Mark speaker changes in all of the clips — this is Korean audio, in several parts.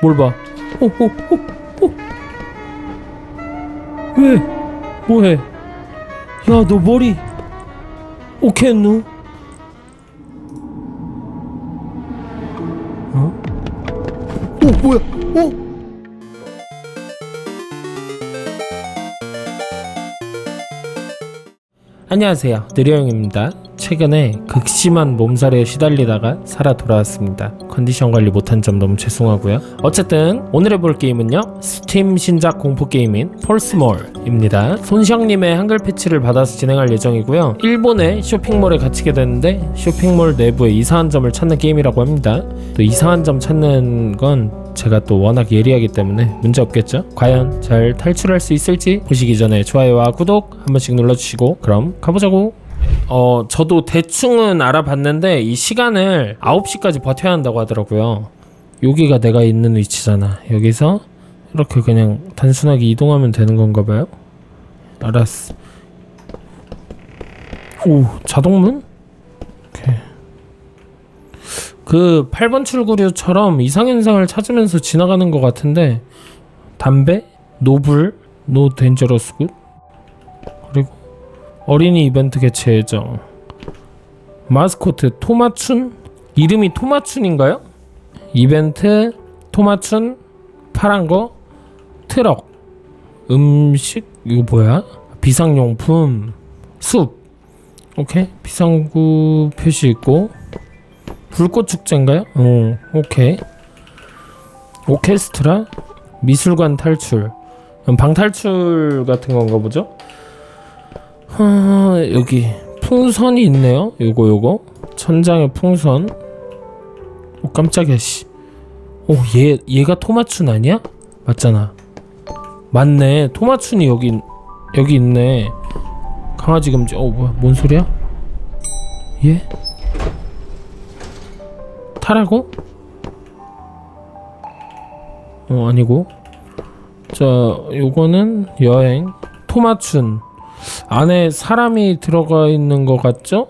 Speaker 1: 뭘 봐? 오, 오, 오, 오. 왜? 뭐해? 야, 너 머리 오케이 했누? 어? 오, 뭐야? 오! 안녕하세요. 느려영입니다. 최근에 극심한 몸살에 시달리다가 살아 돌아왔습니다. 컨디션 관리 못한 점 너무 죄송하고요. 어쨌든 오늘 해볼 게임은요. 스팀 신작 공포 게임인 폴스몰입니다. 손시영님의 한글 패치를 받아서 진행할 예정이고요. 일본의 쇼핑몰에 갇히게 되는데 쇼핑몰 내부에 이상한 점을 찾는 게임이라고 합니다. 또 이상한 점 찾는 건 제가 또 워낙 예리하기 때문에 문제 없겠죠? 과연 잘 탈출할 수 있을지 보시기 전에 좋아요와 구독 한 번씩 눌러주시고 그럼 가보자고 어 저도 대충은 알아봤는데 이 시간을 9시까지 버텨야 한다고 하더라고요. 여기가 내가 있는 위치잖아. 여기서 이렇게 그냥 단순하게 이동하면 되는 건가 봐요? 알았어. 오 자동문? 그 8번 출구류처럼 이상현상을 찾으면서 지나가는 것 같은데 담배, 노블, 노 덴저러스 굿 어린이 이벤트 개최 예정 마스코트 토마춘 이름이 토마춘인가요? 이벤트 토마춘 파란 거 트럭 음식 이거 뭐야? 비상용품 숲 오케이 비상구 표시 있고 불꽃 축제인가요? 어, 오케이. 오케스트라 미술관 탈출. 방탈출 같은 건가 보죠? 아, 여기 풍선이 있네요. 요거 요거 천장에 풍선. 오 깜짝이야 씨. 오얘 얘가 토마춘 아니야? 맞잖아. 맞네. 토마춘이 여기 여기 있네. 강아지 금지. 어 뭐야? 뭔 소리야? 얘? 타라고? 어 아니고 자 요거는 여행 토마춘 안에 사람이 들어가 있는 것 같죠?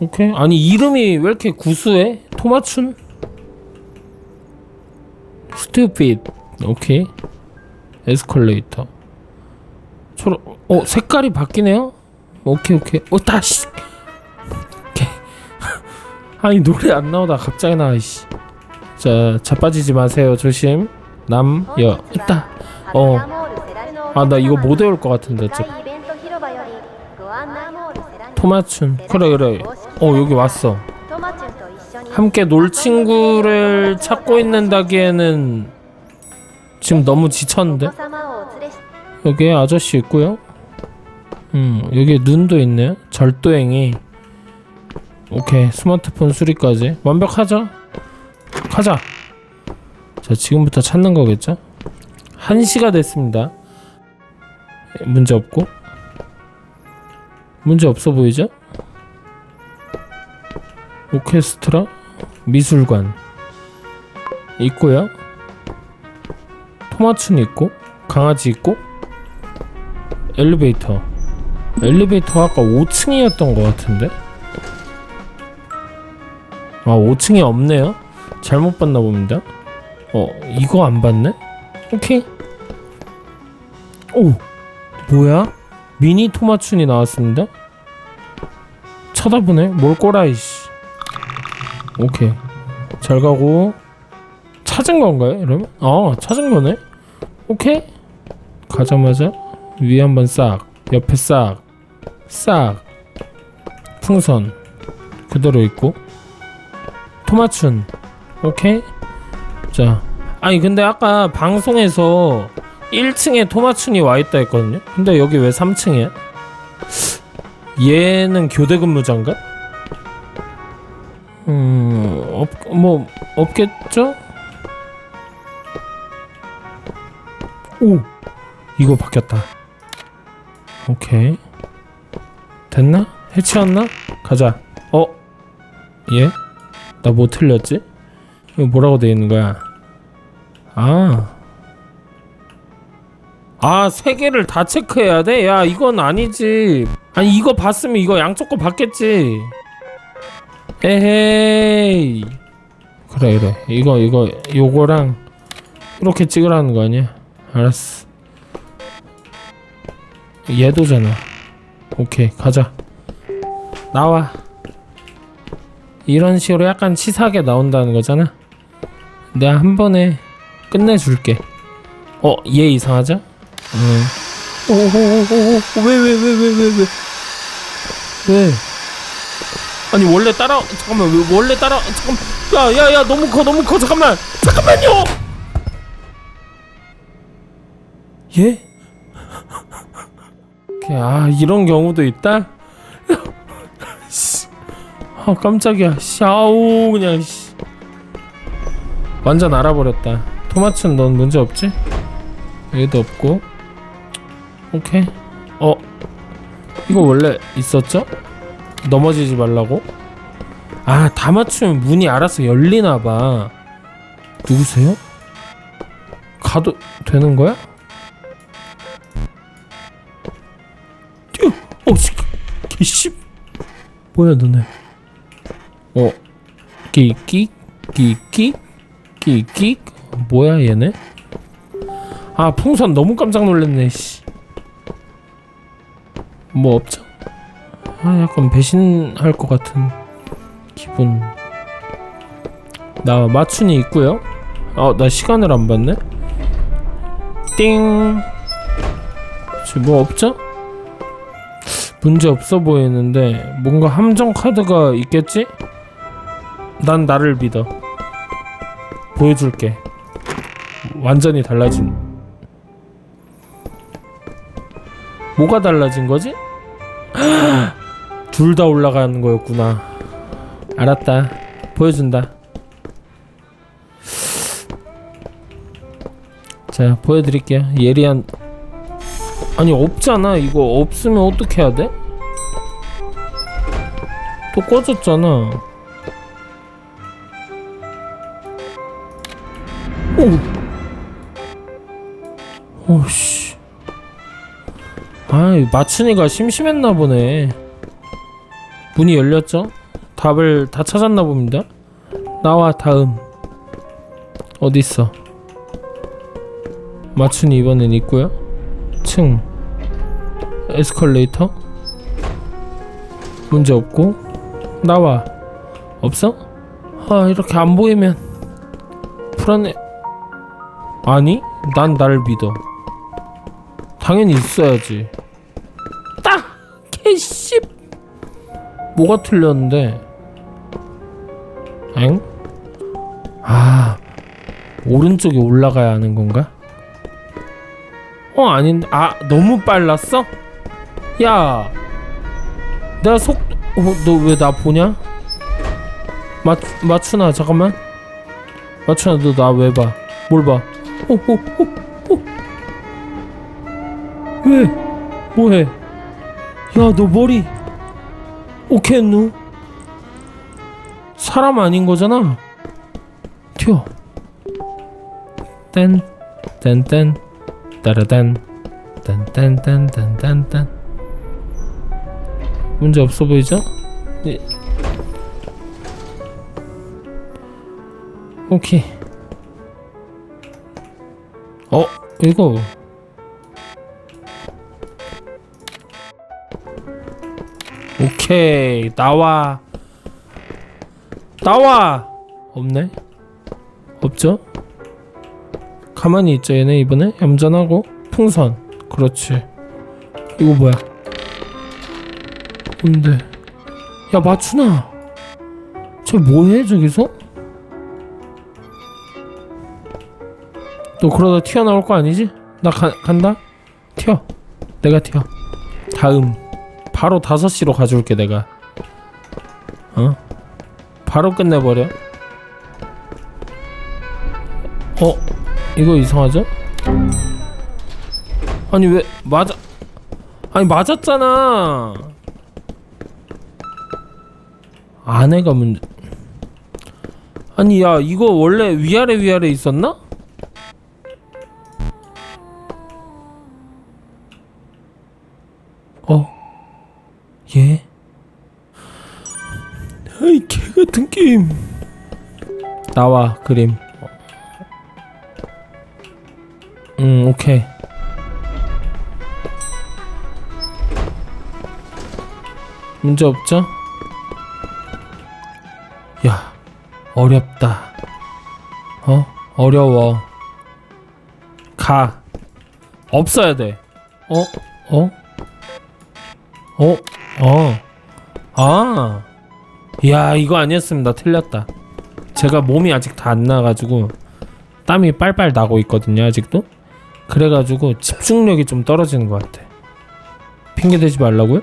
Speaker 1: 오케이. 아니 이름이 왜 이렇게 구수해? 토마춘? 스튜핏. 오케이. 에스컬레이터. 초록. 어 색깔이 바뀌네요? 오케이 오케이. 어 다시. 아니 노래 안 나오다 갑자기 나와 이씨. 자 자빠지지 마세요 조심. 남여. 있다. 어. 아 나 이거 못 외울 것 같은데 어차피 토마춘. 그래 그래. 어 여기 왔어. 함께 놀 친구를 찾고 있는다기에는 지금 너무 지쳤는데? 여기 아저씨 있고요. 음 여기 눈도 있네요 절도행이. 오케이 스마트폰 수리까지. 완벽하죠? 가자. 자 지금부터 찾는 거겠죠? 1시가 됐습니다 문제 없고? 문제 없어 보이죠? 오케스트라? 미술관. 있고요. 토마춘 있고 강아지 있고 엘리베이터. 엘리베이터 아까 5층이었던 것 같은데? 아 5층이 없네요. 잘못 봤나 봅니다. 어 이거 안 봤네? 오케이. 오 뭐야? 미니 토마춘이 나왔습니다 쳐다보네? 뭘 꼬라 이씨. 오케이. 잘 가고. 찾은 건가요 여러분 어 찾은 거네? 오케이. 가자마자 위에 한번 싹 옆에 싹 싹. 풍선 그대로 있고. 토마춘. 오케이. 자. 아니 근데 아까 방송에서 1층에 토마춘이 와있다 했거든요? 근데 여기 왜 3층이야? 얘는 교대 근무자인가? 음뭐 없겠죠? 오! 이거 바뀌었다. 오케이. 됐나? 해치웠나? 가자. 어? 예? 나 뭐 틀렸지? 이거 뭐라고 돼 있는 거야? 아. 아, 세 개를 다 체크해야 돼? 야, 이건 아니지. 아니, 이거 봤으면 이거 양쪽 거 봤겠지. 에헤이. 그래 그래 이거 이거 요거랑 이렇게 찍으라는 거 아니야 알았어 얘도잖아 오케이 가자 나와 이런 식으로 약간 치사하게 나온다는 거잖아 내가 한 번에 끝내줄게 어 얘 이상하죠? 응 오오오오왜왜 왜 왜 왜 왜 왜? 아니 원래 따라 잠깐만 왜 원래 따라 잠깐 야야 야 너무 커 너무 커 잠깐만 잠깐만요 예? 아 이런 경우도 있다 씨. 아 깜짝이야 샤오 그냥 씨. 완전 알아버렸다 토마츠는 넌 문제 없지? 여기도 없고 오케이 어 이거 원래 있었죠? 넘어지지 말라고? 아, 다 맞추면 문이 알아서 열리나 봐. 누구세요? 가도 되는 거야? 뛰어! 어, 씨, 개씨. 뭐야, 너네? 어, 끼끼, 끼끼, 끼끼. 뭐야, 얘네? 아, 풍선 너무 깜짝 놀랐네, 씨. 뭐 없죠? 아 약간 배신할 것 같은 기분 나 마춘이 있고요 아나 시간을 안 봤네 띵 지금 뭐 없죠? 문제 없어 보이는데 뭔가 함정 카드가 있겠지? 난 나를 믿어 보여줄게 완전히 달라진 뭐가 달라진 거지? 둘 다 올라가는 거였구나. 알았다. 보여준다. 자, 보여드릴게요. 예리한. 아니, 없잖아. 이거 없으면 어떻게 해야 돼? 또 꺼졌잖아. 오. 오씨. 아, 마춘이가 심심했나 보네. 문이 열렸죠? 답을 다 찾았나 봅니다. 나와 다음. 어디 있어? 마춘이 이번엔 있고요. 층. 에스컬레이터. 문제 없고. 나와. 없어? 아 이렇게 안 보이면 불안해. 아니, 난 나를 믿어. 당연히 있어야지. 뭐가 틀렸는데? 엥? 아 오른쪽에 올라가야 하는 건가? 어 아닌데 아 너무 빨랐어? 야 내가 속 어, 너왜 나 보냐? 맞 맞추나 잠깐만 맞추나 너 나 왜 봐? 뭘 봐? 오 오 오 오 왜? 뭐해? 야 너 머리 오케이 누? 사람 아닌 거잖아. 튀어. 딴 딴딴 따라단. 딴딴딴딴딴딴 문제 없어 보이죠? 네. 오케이. 어 이거 오케이 나와. 나와! 없네? 없죠? 가만히 있죠 얘네 이번에? 얌전하고? 풍선. 그렇지. 이거 뭐야? 뭔데? 야 맞추나? 쟤 뭐해 저기서? 너 그러다 튀어나올 거 아니지? 나 가, 간다? 튀어. 내가 튀어. 다음 바로 5시로 가져올게 내가 어? 바로 끝내버려 어? 이거 이상하죠? 아니 왜 맞아 아니 맞았잖아 아내가 문제 아니 야 이거 원래 위아래 위아래 있었나? 나와 그림 음 오케이 문제 없죠? 야 어렵다 어? 어려워 가 없어야 돼 어? 어? 어? 어? 아. 야, 이거 아니었습니다. 틀렸다. 제가 몸이 아직 다 안 나가지고 땀이 빨빨 나고 있거든요, 아직도. 그래가지고 집중력이 좀 떨어지는 것 같아. 핑계 대지 말라고요?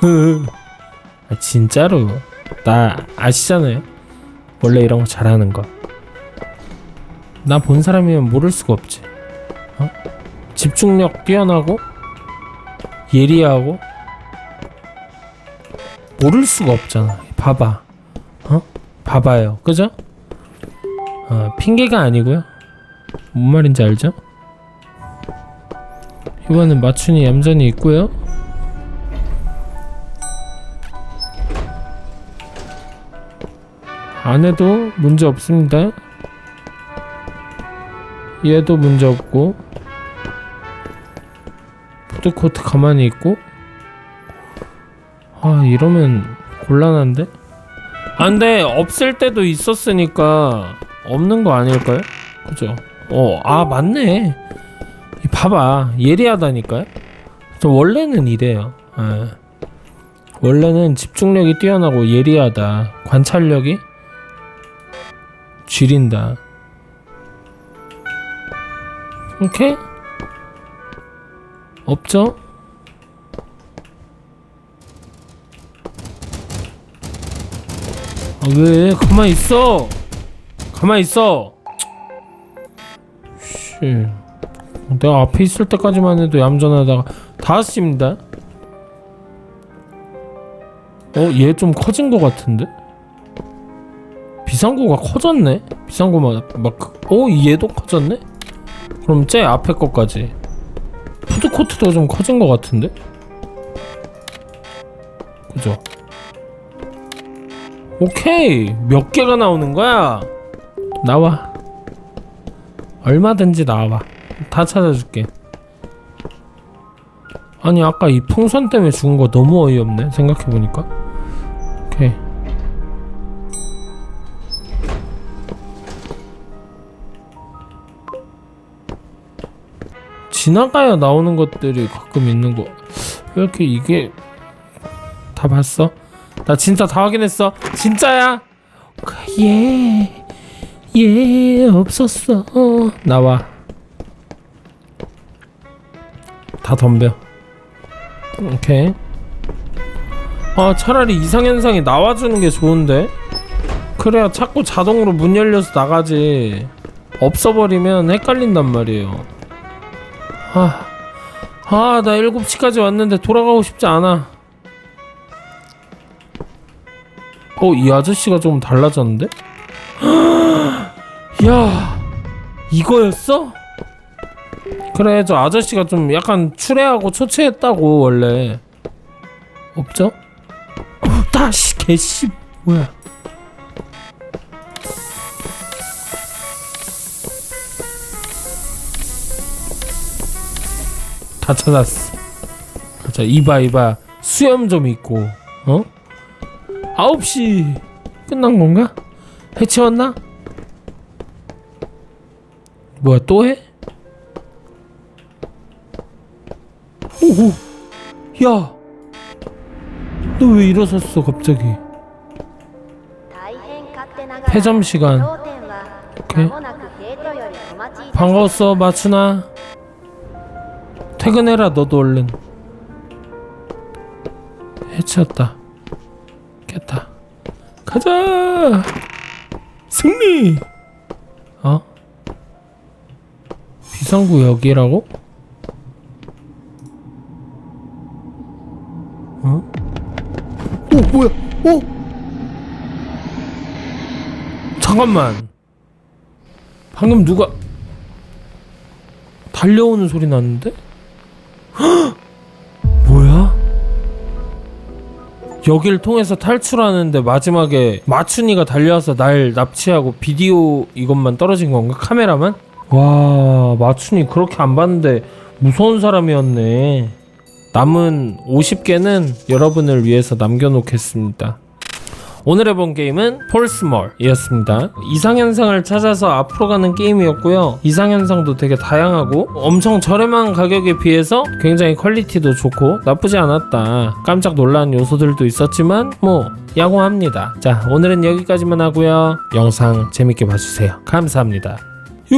Speaker 1: 아, 진짜로. 나 아시잖아요. 원래 이런 거 잘하는 거. 나 본 사람이면 모를 수가 없지. 어? 집중력 뛰어나고 예리하고 모를 수가 없잖아. 봐봐. 어? 봐봐요. 그죠? 어, 핑계가 아니고요. 뭔 말인지 알죠? 이번엔 맞춘이 얌전히 있고요. 안 해도 문제 없습니다. 얘도 문제 없고 푸드코트 가만히 있고 아 이러면 곤란한데? 아 근데 없을 때도 있었으니까 없는 거 아닐까요? 그죠? 어 아 맞네 이 봐봐 예리하다니까요? 저 원래는 이래요 예. 원래는 집중력이 뛰어나고 예리하다 관찰력이 쥐린다 오케이? 없죠? 아, 왜? 가만히 있어! 가만히 있어! 씨. 내가 앞에 있을 때까지만 해도 얌전하다가 다섯입니다. 어, 얘 좀 커진 것 같은데? 비상구가 커졌네? 비상구 막, 막, 그- 어, 얘도 커졌네? 그럼 쟤 앞에 것까지. 푸드코트도 좀 커진 것 같은데? 그죠? 오케이. 몇 개가 나오는 거야? 나와. 얼마든지 나와 다 찾아줄게. 아니 아까 이 풍선 때문에 죽은 거 너무 어이없네 생각해보니까. 오케이. 지나가야 나오는 것들이 가끔 있는 거. 왜 이렇게 이게 다 봤어? 나 진짜 다 확인했어. 진짜야. 예. 예, 없었어. 나와. 다 덤벼. 오케이. 아, 차라리 이상현상이 나와주는 게 좋은데? 그래야 자꾸 자동으로 문 열려서 나가지. 없어버리면 헷갈린단 말이에요. 아, 아, 나 7시까지 왔는데 돌아가고 싶지 않아. 어, 이 아저씨가 좀 달라졌는데? 야, 이거였어? 그래, 저 아저씨가 좀 약간 추레하고 초췌했다고 원래. 없죠? 어, 다시 개씨 뭐야? 다 찾았어. 가자, 이봐 이봐 수염 좀 있고, 어? 9시 끝난 건가? 해치웠나? 뭐야 또 해? 오호 야 너 왜 일어섰어 갑자기
Speaker 2: 폐점 시간.
Speaker 1: 오케이. 반가웠어 마춘아 퇴근해라 너도 얼른 해치웠다 깼다 가자 승리 어? 비상구 여기라고? 어? 오 뭐야 오 잠깐만 방금 누가 달려오는 소리 났는데? 헉! 여길 통해서 탈출하는데 마지막에 마춘이가 달려와서 날 납치하고 비디오 이것만 떨어진 건가? 카메라만? 와 마춘이 그렇게 안 봤는데 무서운 사람이었네 남은 50개는 여러분을 위해서 남겨놓겠습니다 오늘 해본 게임은 폴스몰이었습니다. 이상현상을 찾아서 앞으로 가는 게임이었고요. 이상현상도 되게 다양하고 엄청 저렴한 가격에 비해서 굉장히 퀄리티도 좋고 나쁘지 않았다. 깜짝 놀란 요소들도 있었지만 뭐 양호합니다. 자 오늘은 여기까지만 하고요. 영상 재밌게 봐주세요. 감사합니다.